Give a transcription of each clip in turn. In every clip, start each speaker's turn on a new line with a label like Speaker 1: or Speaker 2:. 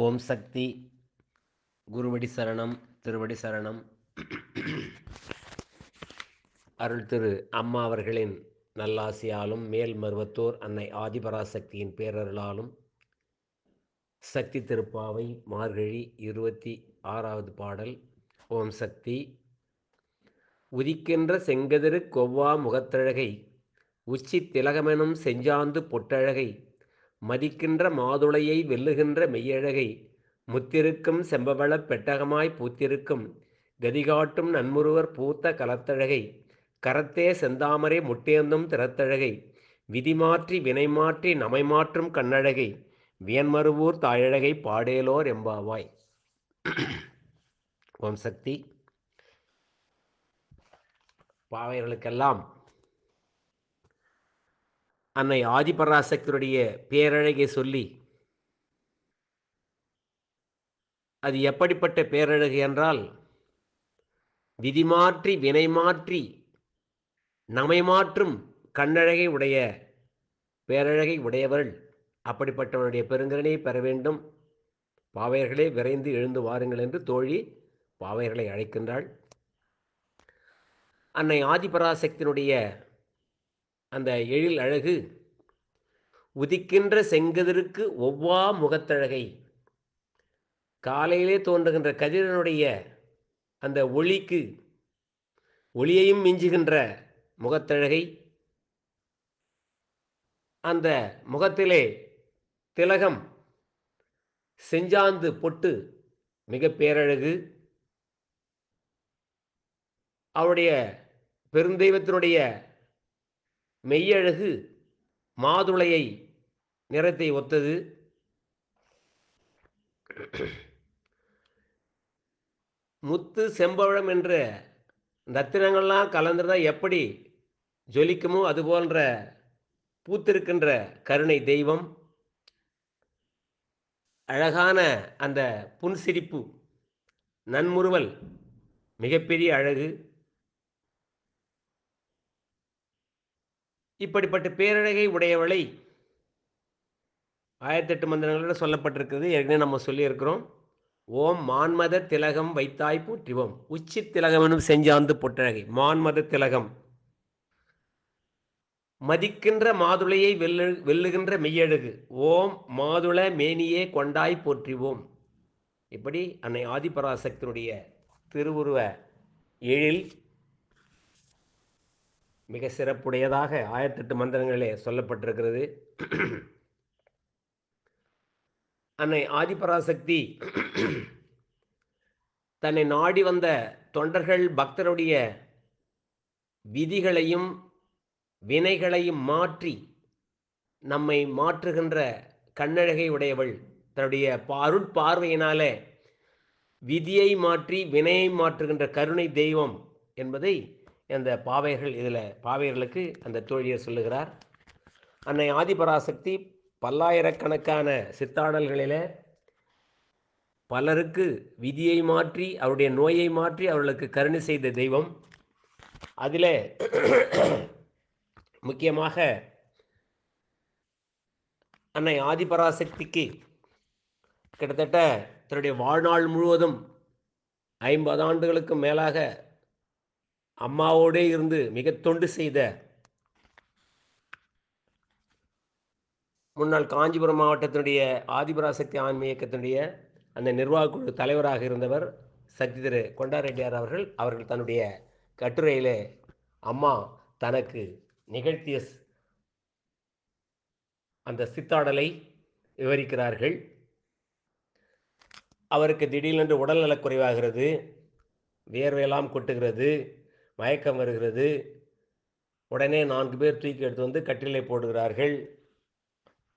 Speaker 1: ஓம் சக்தி. குருவடி சரணம் திருவடி சரணம். அருள் திரு அம்மா அவர்களின் நல்லாசியாலும் மேல் மருவத்தோர் அன்னை ஆதிபராசக்தியின் பேரருளாலும் சக்தி திருப்பாவை மார்கழி இருபத்தி ஆறாவது பாடல் ஓம் சக்தி. உதிக்கின்ற செங்கதிரு கொவ்வா முகத்தழகை உச்சி திலகமெனும் செஞ்சாந்து பொட்டழகை மதிக்கின்ற மாதுளையை வெல்லுகின்ற மெய்யழகை முத்திருக்கும் செம்பவளப் பெட்டகமாய் பூத்திருக்கும் கதிகாட்டும் நன்முருவர் பூத்த கலத்தழகை கரத்தே செந்தாமரை முட்டேந்தும் திறத்தழகை விதிமாற்றி வினைமாற்றி நமை மாற்றும் கண்ணழகை வியன்மருவூர் தாயழகை பாடேலோர் எம்பாவாய் ஓம் சக்தி. பாவையர்களுக்கெல்லாம் அன்னை ஆதிபராசக்தருடைய பேரழகை சொல்லி அது எப்படிப்பட்ட பேரழகு என்றால் விதிமாற்றி வினை மாற்றி நம்மை மாற்றும் கண்ணழகை உடைய பேரழகை உடையவள் அப்படிப்பட்டவனுடைய பெருங்கரனை பெற வேண்டும். பாவையர்களே விரைந்து எழுந்து வாருங்கள் என்று தோழி பாவையர்களை அழைக்கின்றாள். அன்னை ஆதிபராசக்தினுடைய அந்த எழில் அழகு. உதிக்கின்ற செங்கதிருக்கு ஒவ்வா முகத்தழகை. காலையிலே தோன்றுகின்ற கதிரனுடைய அந்த ஒளிக்கு ஒளியையும் மிஞ்சுகின்ற முகத்தழகை. அந்த முகத்திலே திலகம் செஞ்சாந்து பொட்டு மிக பேரழகு. அவருடைய பெருந்தெய்வத்தினுடைய மெய்யழகு மாதுளையை நிறத்தை ஒத்தது. முத்து செம்பவழம் என்ற ரத்தினங்கள்லாம் கலந்துருந்தால் எப்படி ஜொலிக்குமோ அது போன்ற பூத்திருக்கின்ற கருணை தெய்வம். அழகான அந்த புன்சிரிப்பு நன்முறுவல் மிகப்பெரிய அழகு. இப்படிப்பட்ட பேரழகை உடையவளை ஆயிரத்தெட்டு மந்திரங்களில் சொல்லப்பட்டிருக்கிறது. ஏற்கனவே நம்ம சொல்லியிருக்கிறோம். ஓம் மான்மத திலகம் வைத்தாய் போற்றிவோம். உச்சி திலகம் எனும் செஞ்சாந்து பொட்டழகை மான்மத திலகம். மதிக்கின்ற மாதுளையை வெல்லு வெல்லுகின்ற மெய்யழகு. ஓம் மாதுள மேனியே கொண்டாய் போற்றிவோம். இப்படி அன்னை ஆதிபராசக்தனுடைய திருவுருவ எழில் மிக சிறப்புடையதாக ஆயிரத்தெட்டு மந்திரங்களே சொல்லப்பட்டிருக்கிறது. அன்னை ஆதிபராசக்தி தன்னை நாடி வந்த தொண்டர்கள் பக்தருடைய விதிகளையும் வினைகளையும் மாற்றி நம்மை மாற்றுகின்ற கண்ணழகை உடையவள். தன்னுடைய அருட் பார்வையினாலே விதியை மாற்றி வினையை மாற்றுகின்ற கருணை தெய்வம் என்பதை அந்த பாவையர்கள் இதில் பாவையர்களுக்கு அந்த தோழியர் சொல்லுகிறார் அன்னை ஆதிபராசக்தி பல்லாயிரக்கணக்கான சித்தாடல்களில் பலருக்கு விதியை மாற்றி அவருடைய நோயை மாற்றி அவர்களுக்கு கருணை செய்த தெய்வம். அதில் முக்கியமாக அன்னை ஆதிபராசக்திக்கு கிட்டத்தட்ட தன்னுடைய வாழ்நாள் முழுவதும் ஐம்பது ஆண்டுகளுக்கு மேலாக அம்மாவோடே இருந்து மிக தொண்டு செய்த முன்னாள் காஞ்சிபுரம் மாவட்டத்தினுடைய ஆதிபராசக்தி ஆன்மீக இயக்கத்தினுடைய அந்த நிர்வாக குழு தலைவராக இருந்தவர் சக்தி திரு கொண்டாரெட்டியார் அவர்கள் அவர்கள் தன்னுடைய கட்டுரையிலே அம்மா தனக்கு நிகழ்த்திய அந்த சித்தாடலை விவரிக்கிறார்கள். அவருக்கு திடீரென்று உடல்நலக் குறைவாகிறது வேர்வையெல்லாம் கொட்டுகிறது. மயக்கம் வருகிறது. உடனே நான்கு பேர் தூக்கி எடுத்து வந்து கட்டிலை போடுகிறார்கள்.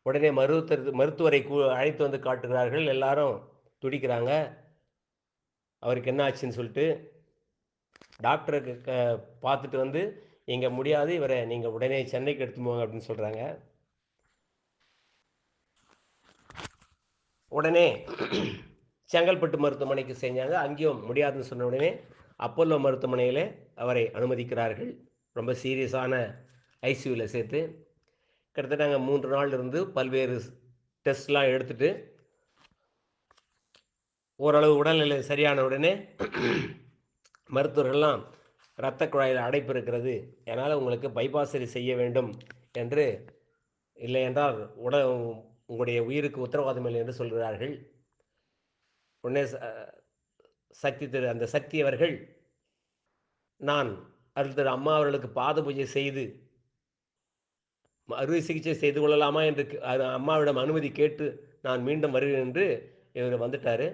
Speaker 1: உடனே மருத்துவர் மருத்துவரை அழைத்து வந்து காட்டுகிறார்கள். எல்லாரும் துடிக்கிறாங்க. அவருக்கு என்ன ஆச்சுன்னு சொல்லிட்டு டாக்டருக்கு க பார்த்துட்டு வந்து இங்கே முடியாது இவரை நீங்கள் உடனே சென்னைக்கு எடுத்து போங்க அப்படின்னு சொல்கிறாங்க உடனே செங்கல்பட்டு மருத்துவமனைக்கு செஞ்சாங்க. அங்கேயும் முடியாதுன்னு சொன்ன உடனே அப்போலோ மருத்துவமனையில் அவரை அனுமதிக்கிறார்கள். ரொம்ப சீரியஸான ஐசியூவில் சேர்த்து கிட்டத்தட்ட நாங்கள் மூன்று நாள் இருந்து பல்வேறு டெஸ்ட்லாம் எடுத்துட்டு ஓரளவு உடல்நிலை சரியான உடனே மருத்துவர்கள்லாம் இரத்த குழாயில் அடைப்பு இருக்கிறது. அதனால் உங்களுக்கு பைபாசரி செய்ய வேண்டும் என்று இல்லை என்றால் உட உங்களுடைய உயிருக்கு உத்தரவாதம் இல்லை என்று சொல்கிறார்கள். உடனே சக்தி திரு அந்த சக்தி அவர்கள் நான் அருள் திரு அம்மா அவர்களுக்கு பாத பூஜை செய்து அறுவை சிகிச்சை செய்து கொள்ளலாமா என்று அது அம்மாவிடம் அனுமதி கேட்டு நான் மீண்டும் வருகிறேன் என்று இவர் வந்துட்டார்.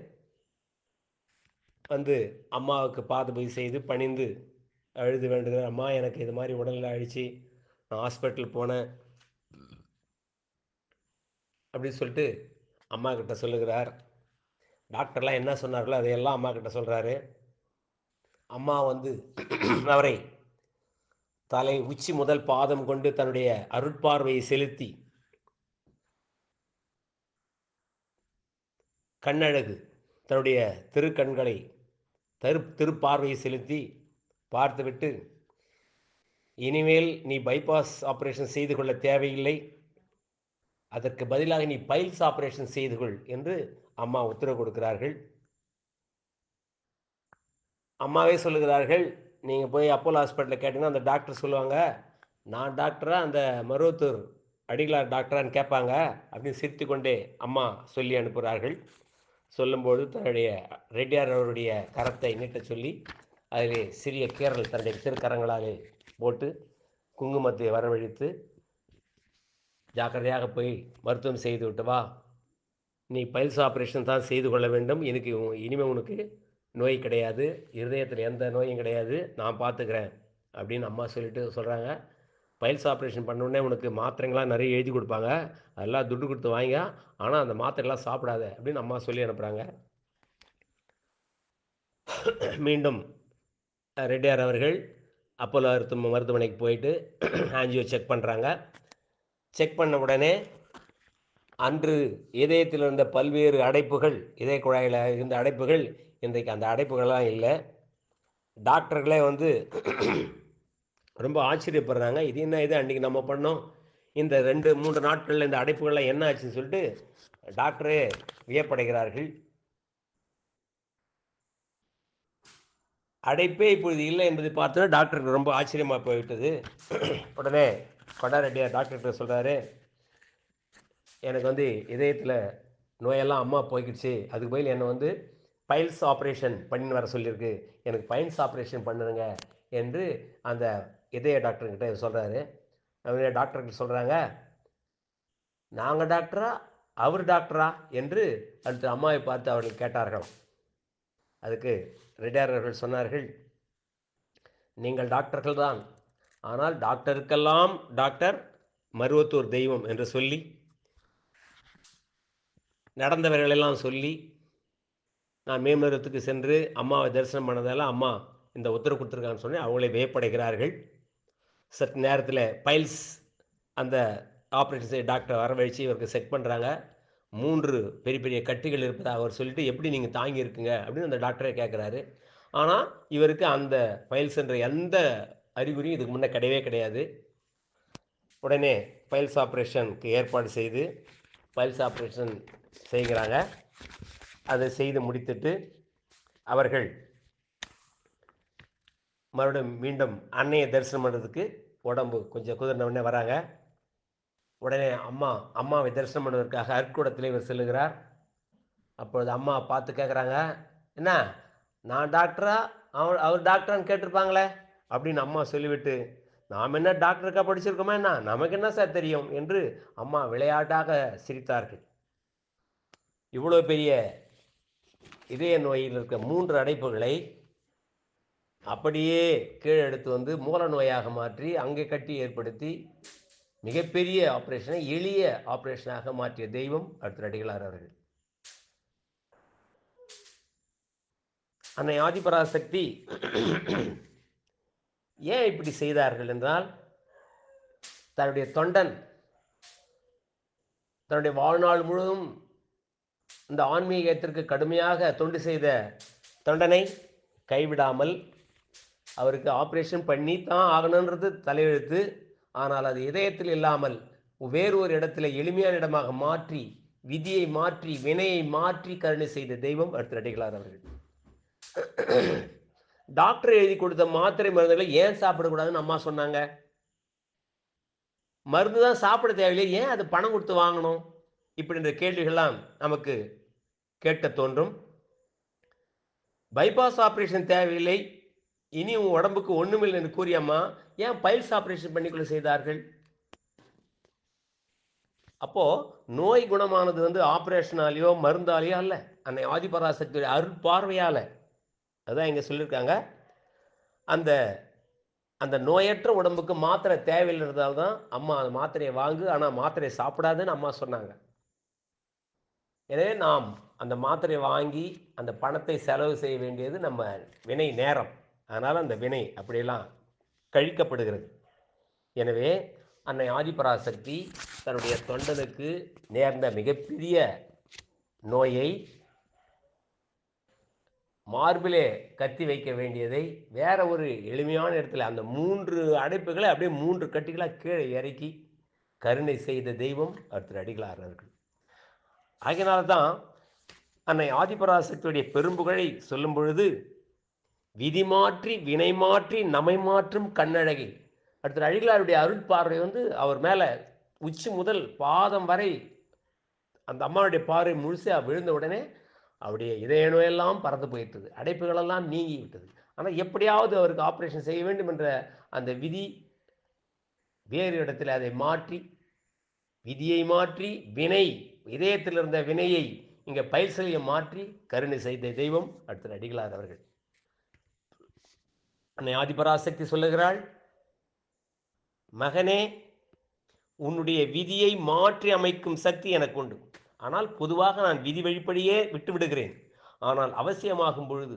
Speaker 1: வந்து அம்மாவுக்கு பாத பூஜை செய்து பணிந்து அழுது வேண்டுகிறார். அம்மா எனக்கு இது மாதிரி உடல்நிலை அழிச்சு நான் ஹாஸ்பிட்டல் போனேன். அப்படின்னு சொல்லிட்டு அம்மா கிட்ட சொல்லுகிறார். டாக்டர்லாம் என்ன சொன்னார்களோ அதையெல்லாம் அம்மா கிட்ட சொல்கிறாரு அம்மா வந்து அவரை தலை உச்சி முதல் பாதம் கொண்டு தன்னுடைய அருட்பார்வையை செலுத்தி கண்ணழகு தன்னுடைய திருக்கண்களை தரு திருப்பார்வையை செலுத்தி பார்த்துவிட்டு இனிமேல் நீ பைபாஸ் ஆப்ரேஷன் செய்து கொள்ள தேவையில்லை. அதற்கு பதிலாக நீ பைல்ஸ் ஆபரேஷன் செய்து கொள் என்று அம்மா உத்தரவு கொடுக்கிறார்கள். அம்மாவே சொல்லுகிறார்கள் நீங்கள் போய் அப்போலோ ஹாஸ்பிட்டலில் கேட்டிங்கன்னா அந்த டாக்டர் சொல்லுவாங்க நான் டாக்டராக அந்த மருவத்தூர் அடிகளார் டாக்டரான்னு கேட்பாங்க அப்படின்னு சிரித்து கொண்டே அம்மா சொல்லி அனுப்புகிறார்கள். சொல்லும்போது தன்னுடைய ரெட்டியார் அவருடைய கரத்தை நீட்டச் சொல்லி அதிலே சிறிய கீரல் தன்னுடைய திருக்கரங்களாலே போட்டு குங்குமத்தை வரவழைத்து ஜாக்கிரதையாக போய் மருத்துவம் செய்து விட்டு வா. நீ பைல்ஸ் ஆப்ரேஷன் தான் செய்து கொள்ள வேண்டும். எனக்கு இனிமேல் உனக்கு நோய் கிடையாது. இருதயத்தில் எந்த நோயும் கிடையாது. நான் பார்த்துக்கிறேன் அப்படின்னு அம்மா சொல்லிட்டு சொல்கிறாங்க பைல்ஸ் ஆப்ரேஷன் பண்ணோடனே உனக்கு மாத்திரைங்களாம் நிறைய எழுதி கொடுப்பாங்க. அதெல்லாம் துட்டு கொடுத்து வாங்க ஆனால் அந்த மாத்திரைலாம் சாப்பிடாத அப்படின்னு அம்மா சொல்லி அனுப்புகிறாங்க மீண்டும் ரெட்டியார் அவர்கள் அப்போலோ மருத்துவ மருத்துவமனைக்கு போயிட்டு ஆஞ்சியோ செக் பண்ணுறாங்க செக் பண்ண உடனே அன்று இதயத்தில் இருந்த பல்வேறு அடைப்புகள் இதய குழாயில் இருந்த அடைப்புகள் இன்றைக்கு அந்த அடைப்புகள்லாம் இல்லை. டாக்டர்களே வந்து ரொம்ப ஆச்சரியப்படுறாங்க. இது என்ன இது? அன்றைக்கி நம்ம பண்ணோம். இந்த ரெண்டு மூன்று நாட்களில் இந்த அடைப்புகள்லாம் என்ன ஆச்சுன்னு சொல்லிட்டு டாக்டரே வியப்படைகிறார்கள். அடைப்பே இப்பொழுது இல்லை என்பதை பார்த்தோன்னா டாக்டருக்கு ரொம்ப ஆச்சரியமாக போய்விட்டது. உடனே கொண்டாரெட்டியார் டாக்டர்கிட்ட சொல்கிறாரு எனக்கு வந்து இதயத்தில் நோயெல்லாம் அம்மா போய்கிடுச்சு அதுக்கு பதில் என்னை வந்து பைல்ஸ் ஆப்ரேஷன் பண்ணின்னு வர சொல்லியிருக்கு. எனக்கு பைல்ஸ் ஆப்ரேஷன் பண்ணுறேங்க என்று அந்த இதய டாக்டர்கிட்ட சொல்கிறாரு அவங்க டாக்டர்கிட்ட சொல்கிறாங்க நாங்கள் டாக்டரா அவர் டாக்டரா என்று அடுத்து அம்மாவை பார்த்து அவர்கள் கேட்டார்கள். அதுக்கு ரெட்டியார் அவர்கள் சொன்னார்கள் நீங்கள் டாக்டர்கள் தான். ஆனால் டாக்டருக்கெல்லாம் டாக்டர் மருவத்தூர் தெய்வம் என்று சொல்லி நடந்தவர்களெல்லாம் சொல்லி நான் மேம்பருவத்துக்கு சென்று அம்மாவை தரிசனம் பண்ணதெல்லாம் அம்மா இந்த உத்தரவு கொடுத்துருக்காங்கன்னு சொன்னேன். அவங்களே வியப்படைகிறார்கள். சற்று நேரத்தில் பைல்ஸ் அந்த ஆப்ரேஷன் செய்ய டாக்டர் வரவழைச்சு இவருக்கு செக் பண்ணுறாங்க மூன்று பெரிய பெரிய கட்டிகள் இருப்பதாக அவர் சொல்லிட்டு எப்படி நீங்கள் தாங்கி இருக்குங்க அப்படின்னு அந்த டாக்டரே கேட்குறாரு ஆனால் இவருக்கு அந்த பைல்ஸ் என்ற எந்த அறிகுறி இதுக்கு முன்னே கிடையவே கிடையாது. உடனே பைல்ஸ் ஆப்ரேஷனுக்கு ஏற்பாடு செய்து பைல்ஸ் ஆப்ரேஷன் செய்கிறாங்க. அதை செய்து முடித்துட்டு அவர்கள் மறுபடியும் மீண்டும் அன்னையை தரிசனம் பண்ணுறதுக்கு உடம்பு கொஞ்சம் குதிர்ன உடனே வராங்க. உடனே அம்மா அம்மாவை தரிசனம் பண்ணுவதற்காக அற்கூடத்தில் இவர் செல்லுகிறார். அப்பொழுது அம்மா பார்த்து கேட்குறாங்க என்ன நான் டாக்டரா அவர் அவர் டாக்டரான்னு கேட்டிருப்பாங்களே? அப்படின்னு அம்மா சொல்லிவிட்டு நாம் என்ன டாக்டருக்கா படிச்சிருக்கோமா என்ன? நமக்கு என்ன சார் தெரியும்? என்று அம்மா விளையாட்டாக சிரித்தார்கள். இவ்வளோ பெரிய இதய நோயில் இருக்க மூன்று அடைப்புகளை அப்படியே கீழே எடுத்து வந்து மூல நோயாக மாற்றி அங்கே கட்டி ஏற்படுத்தி மிகப்பெரிய ஆப்ரேஷனை எளிய ஆப்ரேஷனாக மாற்றிய தெய்வம் அடுத்த அடிகளார் அவர்கள். அன்னை ஆதிபராசக்தி ஏன் இப்படி செய்தார்கள் என்றால் தன்னுடைய தொண்டன் தன்னுடைய வாழ்நாள் முழுவதும் இந்த ஆன்மீகத்திற்கு கடுமையாக தொண்டு செய்த தொண்டனை கைவிடாமல் அவருக்கு ஆப்ரேஷன் பண்ணி தான் ஆகணுன்றது தலையெழுத்து. ஆனால் அது இதயத்தில் இல்லாமல் வேறு ஒரு இடத்துல எளிமையான இடமாக மாற்றி விதியை மாற்றி வினையை மாற்றி கருணை செய்த தெய்வம் அடுத்து அடிகளார் அவர்கள். டாக்டர் எழுதி கொடுத்த மாத்திரை மருந்துகளை ஏன் சாப்பிடக்கூடாதுன்னு அம்மா சொன்னாங்க. மருந்து தான் சாப்பிட தேவையில்லை ஏன் அது பணம் கொடுத்து வாங்கணும்? இப்படின்ற கேள்விகள்லாம் நமக்கு கேட்க தோன்றும். பைபாஸ் ஆப்ரேஷன் தேவையில்லை. இனி உன் உடம்புக்கு ஒன்றுமில்லை என்று கூறிய அம்மா ஏன் பைல்ஸ் ஆப்ரேஷன் பண்ணிக்கொள்ள செய்தார்கள்? அப்போ நோய் குணமானது வந்து ஆப்ரேஷனாலேயோ மருந்தாலேயோ அல்ல அன்னை ஆதிபராசக்தியுடைய அருட்பார்வையால அதுதான் இங்கே சொல்லியிருக்காங்க. அந்த அந்த நோயற்ற உடம்புக்கு மாத்திரை தேவையில்லைன்றதால தான் அம்மா அந்த மாத்திரையை வாங்கு ஆனால் மாத்திரையை சாப்பிடாதுன்னு அம்மா சொன்னாங்க. எனவே நாம் அந்த மாத்திரையை வாங்கி அந்த பணத்தை செலவு செய்ய வேண்டியது நம்ம வினை நேரம். அதனால் அந்த வினை அப்படியெல்லாம் கழிக்கப்படுகிறது. எனவே அன்னை ஆதிபராசக்தி தன்னுடைய தொண்டனுக்கு நேர்ந்த மிகப்பெரிய நோயை மார்பிலே கத்தி வைக்க வேண்டியதை வேற ஒரு எளிமையான இடத்துல அந்த மூன்று அடைப்புகளை அப்படியே மூன்று கட்டிகளாக கீழே இறக்கி கருணை செய்த தெய்வம் அடுத்த அடிகளார் அவர்கள். தான் அன்னை ஆதிபராசக்தியுடைய பெரும்புகழை சொல்லும் பொழுது விதி மாற்றி வினை மாற்றி நம்மை மாற்றும் கண்ணழகி. அடுத்த அழிகளாருடைய அருட்பார்வை வந்து அவர் மேலே உச்சி முதல் பாதம் வரை அந்த அம்மாவுடைய பார்வை முழுசாக விழுந்த உடனே அவருடைய இதய நோயெல்லாம் பறந்து போயிட்டது. அடைப்புகளெல்லாம் நீங்கி விட்டது ஆனால் எப்படியாவது அவருக்கு ஆப்ரேஷன் செய்ய வேண்டும் என்ற அந்த விதி வேறு இடத்துல அதை மாற்றி விதியை மாற்றி வினை இதயத்தில் இருந்த வினையை இங்கே பயிற்சியை மாற்றி கருணை செய்த தெய்வம் அடுத்த அடிகளார் அவர்கள். அன்னை ஆதிபராசக்தி சொல்லுகிறாள் மகனே உன்னுடைய விதியை மாற்றி அமைக்கும் சக்தி எனக்கு உண்டு. ஆனால் பொதுவாக நான் விதி வழிப்படியே விட்டு விடுகிறேன் ஆனால் அவசியமாகும் பொழுது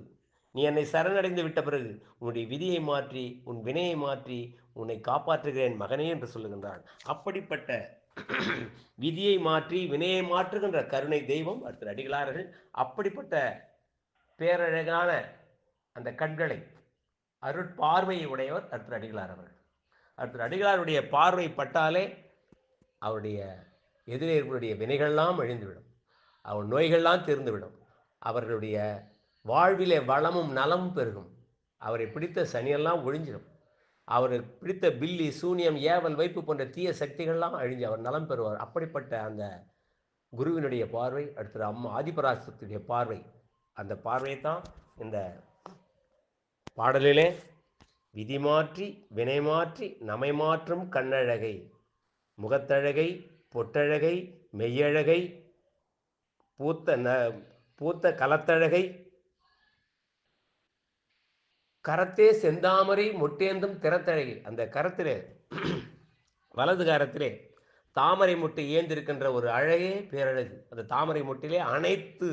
Speaker 1: நீ என்னை சரணடைந்து விட்ட பிறகு உன்னுடைய விதியை மாற்றி உன் வினையை மாற்றி உன்னை காப்பாற்றுகிறேன் மகனே என்று சொல்லுகின்றான். அப்படிப்பட்ட விதியை மாற்றி வினையை மாற்றுகின்ற கருணை தெய்வம் அடுத்த அடிகளார்கள் அப்படிப்பட்ட பேரழகான அந்த கண்களை அருட்பார்வையை உடையவர் அடுத்த அடிகளார் அவர்கள். அடுத்த அடிகளாருடைய பார்வை பட்டாலே அவருடைய எதிரேற்புடைய வினைகள்லாம் அழிந்துவிடும். அவர் நோய்கள்லாம் தீர்ந்துவிடும். அவர்களுடைய வாழ்விலே வளமும் நலமும் பெருகும். அவரை பிடித்த சனியெல்லாம் ஒழிஞ்சிடும் அவரை பிடித்த பில்லி சூனியம் ஏவல் வைப்பு போன்ற தீய சக்திகள்லாம் அழிஞ்சு அவர் நலம் பெறுவார். அப்படிப்பட்ட அந்த குருவினுடைய பார்வை அடுத்தது அம்மா ஆதிபராசத்துடைய பார்வை அந்த பார்வையை தான் இந்த பாடலிலே விதி மாற்றி வினை மாற்றி நமை மாற்றும் கண்ணழகை முகத்தழகை பொட்டழகை மெய்யழகை பூத்த ந பூத்த கலத்தழகை கரத்தே செந்தாமரை முட்டேந்தும் திறத்தழகை. அந்த கரத்திலே வலது கரத்திலே தாமரை முட்டை ஏந்திருக்கின்ற ஒரு அழகே பேரழகு. அந்த தாமரை முட்டிலே அனைத்து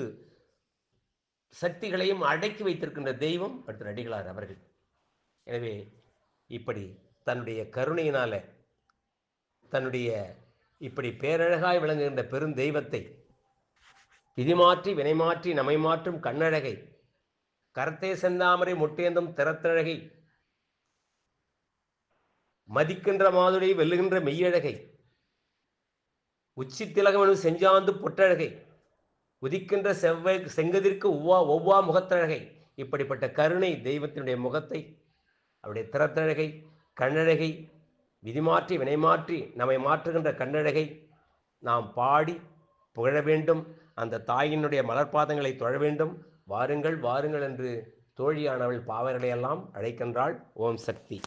Speaker 1: சக்திகளையும் அடக்கி வைத்திருக்கின்ற தெய்வம் மற்றும் அடிகளார் அவர்கள். எனவே இப்படி தன்னுடைய கருணையினால தன்னுடைய இப்படி பேரழகாய் விளங்குகின்ற பெருந்தெய்வத்தை விதிமாற்றி வினைமாற்றி நமை மாற்றும் கண்ணழகை கரத்தே செந்தாமரை முட்டேந்தும் திறத்தழகை மதிக்கின்ற மாதுளை வெல்லுகின்ற மெய்யழகை உச்சி திலகமனு செஞ்சாந்து பொட்டழகை உதிக்கின்ற செவ்வாய் செங்கதிர்க்கு ஒவ்வா ஒவ்வா முகத்தழகை இப்படிப்பட்ட கருணை தெய்வத்தினுடைய முகத்தை அவருடைய திறத்தழகை கண்ணழகை விதிமாற்றி வினைமாற்றி நம்மை மாற்றுகின்ற கண்ணழகை நாம் பாடி புகழ வேண்டும். அந்த தாயினுடைய மலர்பாதங்களை தொழ வேண்டும். வாருங்கள் வாருங்கள் என்று தோழியானவள் பாவர்களையெல்லாம் அழைக்கின்றாள். ஓம் சக்தி.